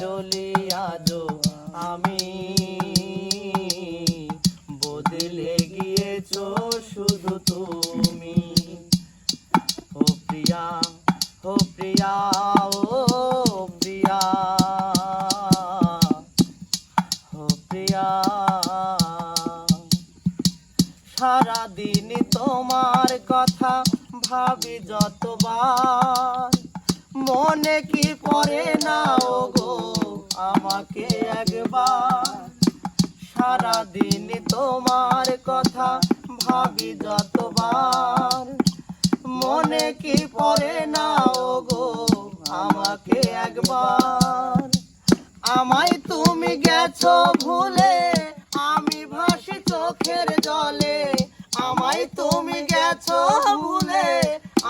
জ্বলি আজো আমি। বদলে গিয়েছো শুধু তুমি। ও প্রিয়া ও প্রিয়া ও প্রিয়া। ও প্রিয়া, সারাদিন তোমার কথা ভাবি যতবার। মনে কি পড়ে না আমাকে একবার। সারাদিন তোমার কথা ভাবি যতবার। মনে কি পড়ে না ও গো আমাকে একবার? আমায় তুমি গেছো ভুলে, আমি ভাসি চোখের জলে। আমায় তুমি গেছো ভুলে,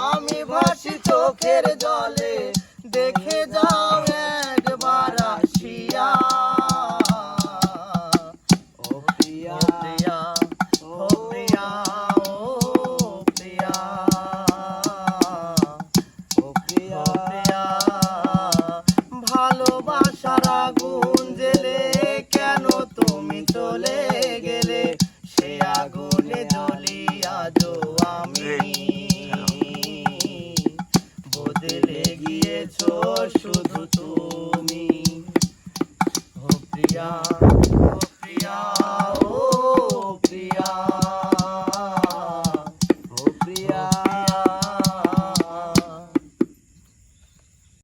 আমি ভাসি চোখের জলে। ভালোবাসার আগুন জেলে কেন তুমি চলে গেলে? সে আগুনে জ্বলি আজো আমি। বদলে গিয়েছো শুধু তুমি। ও প্রিয়া প্রিয়া।